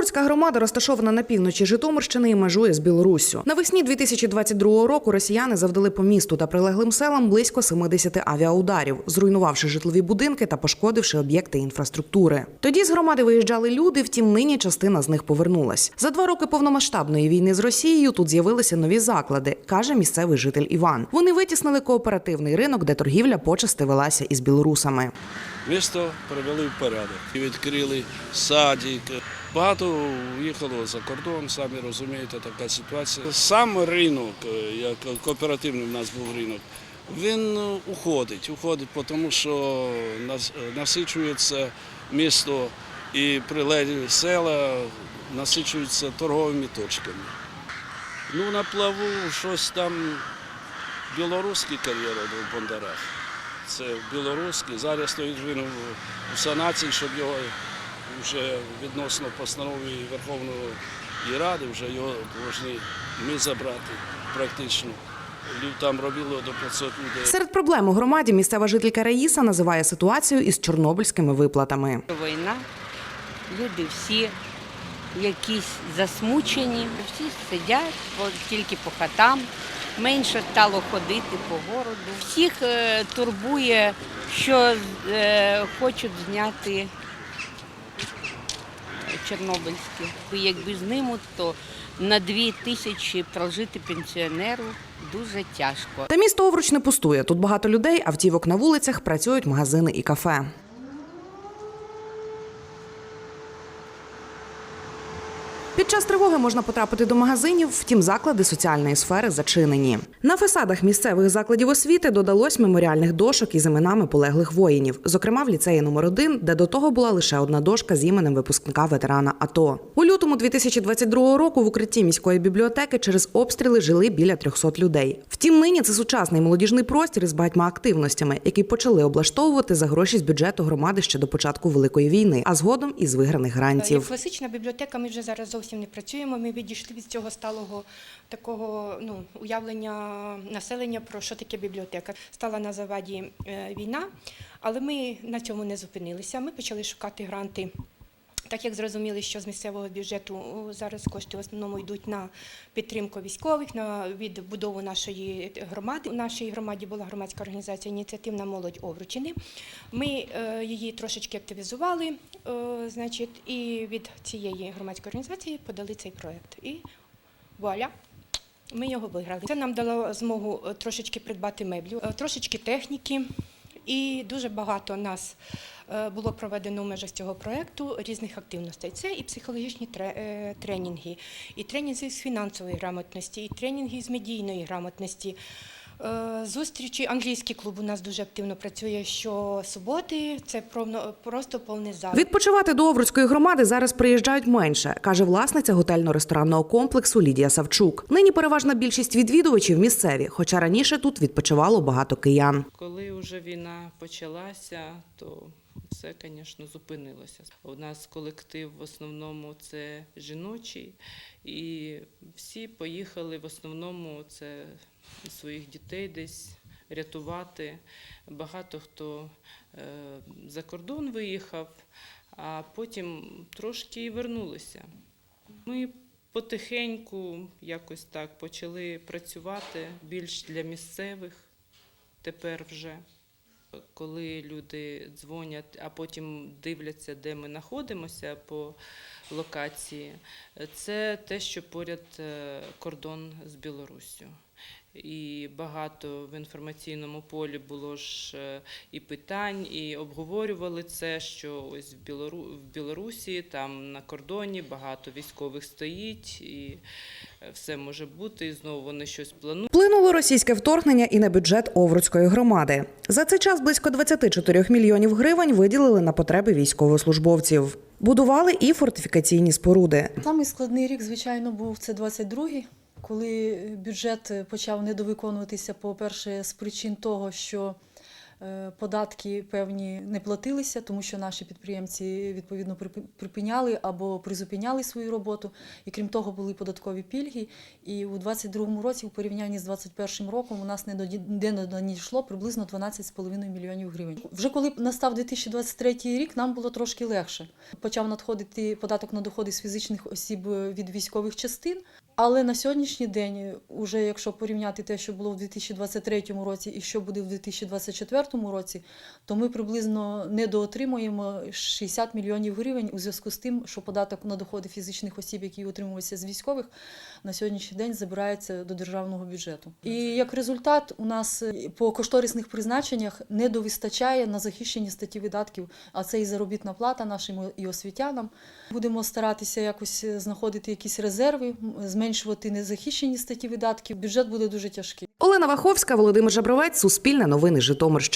Овруцька громада розташована на півночі Житомирщини і межує з Білоруссю. Навесні 2022 року росіяни завдали по місту та прилеглим селам близько 70 авіаударів, зруйнувавши житлові будинки та пошкодивши об'єкти інфраструктури. Тоді з громади виїжджали люди, втім нині частина з них повернулась. За два роки повномасштабної війни з Росією тут з'явилися нові заклади, каже місцевий житель Іван. Вони витіснили кооперативний ринок, де торгівля почасти велася із білорусами. Місто привели в порядок. Відкрили садик. Багато уїхало за кордон, самі розумієте, така ситуація. Сам ринок, е, як кооперативний в нас був ринок, він е, уходить, уходить, тому що е, насичується місто і прилеглі села насичуються торговими точками. Ну, на плаву щось там білоруський кар'єр в Бондарах. Це білоруський. Зараз стоїть він у санації, щоб його вже відносно постанови Верховної Ради, вже його повинні ми забрати практично. Лю- Там робило до 500 людей. Серед проблем у громаді місцева жителька Раїса називає ситуацію із чорнобильськими виплатами. Війна, люди всі якісь засмучені, всі сидять по- тільки по хатам, менше стало ходити по городу. Всіх е, турбує, що е, хочуть зняти Чорнобильські. Якби знімуть, то на дві тисячі прожити пенсіонеру дуже тяжко. Та місто Овруч не пустує. Тут багато людей, автівок на вулицях, працюють магазини і кафе. Під час тривоги можна потрапити до магазинів, втім заклади соціальної сфери зачинені. На фасадах місцевих закладів освіти додалось меморіальних дошок із іменами полеглих воїнів, зокрема в ліцеї номер 1 де до того була лише одна дошка з іменем випускника ветерана АТО. У лютому 2022 року в укритті міської бібліотеки через обстріли жили біля 300 людей. Втім, нині це сучасний молодіжний простір із багатьма активностями, які почали облаштовувати за гроші з бюджету громади ще до початку великої війни, а згодом із виграних грантів. класична бібліотека, ми вже зараз зовсім не працюємо. Ми відійшли від цього сталого такого ну, уявлення населення про що таке бібліотека. Стала на заваді е, війна, але ми на цьому не зупинилися. Ми почали шукати гранти. Так як зрозуміли, що з місцевого бюджету зараз кошти в основному йдуть на підтримку військових, на відбудову нашої громади. У нашій громаді була громадська організація Ініціативна молодь Овручини. Ми е, її трошечки активізували, е, значить, і від цієї громадської організації подали цей проект. І вуаля, ми його виграли. Це нам дало змогу е, трошечки придбати меблю, трошечки техніки. І дуже багато нас е, було проведено в межах цього проєкту різних активностей. Це і психологічні е, тренінги, і тренінги з фінансової грамотності, і тренінги з медійної грамотності. Е, Зустрічі англійський клуб у нас дуже активно працює щосуботи. Це провно- просто повний зал. Відпочивати до Овруцької громади зараз приїжджають менше, каже власниця готельно-ресторанного комплексу Лідія Савчук. Нині переважна більшість відвідувачів місцеві, хоча раніше тут відпочивало багато киян. Коли вже війна почалася, то все, звісно, зупинилося. У нас колектив в основному це жіночий, і всі поїхали в основному це своїх дітей десь рятувати. Багато хто е, за кордон виїхав, а потім трошки і вернулися. Ми потихеньку якось так почали працювати більш для місцевих тепер вже. Коли люди дзвонять, а потім дивляться, де ми знаходимося по локації, це те, що поряд е, кордон з Білоруссю. І багато в інформаційному полі було ж е, і питань, і обговорювали це, що ось в, Білору... в Білорусі, там на кордоні багато військових стоїть, і е, все може бути, і знову вони щось планують. Вплинуло російське вторгнення і на бюджет Овруцької громади. За цей час близько 24 мільйонів гривень виділили на потреби військовослужбовців. Будували і фортифікаційні споруди. Самий складний рік, звичайно, був це 22-й, коли бюджет почав недовиконуватися, по-перше, з причин того, що Е, Податки певні не платилися, тому що наші підприємці відповідно припиняли або призупиняли свою роботу. І крім того, були податкові пільги. І у 2022 році, у порівнянні з 2021 роком, у нас не надійшло приблизно 12,5 мільйонів гривень. Вже коли настав 2023 рік, нам було трошки легше. Почав надходити податок на доходи з фізичних осіб від військових частин. Але на сьогоднішній день, уже якщо порівняти те, що було в 2023 році і що буде в 2024 році, то ми приблизно недоотримуємо 60 мільйонів гривень у зв'язку з тим, що податок на доходи фізичних осіб, які отримуються з військових, на сьогоднішній день забирається до державного бюджету. І як результат, у нас е, по кошторисних призначеннях не довистачає на захищені статті видатків, а це і заробітна плата нашим і освітянам. Будемо старатися якось е, знаходити якісь резерви, м, зменшувати незахищені статті видатків. Бюджет буде дуже тяжкий. Олена Ваховська, Володимир Жабровець, Суспільне новини Житомирщина.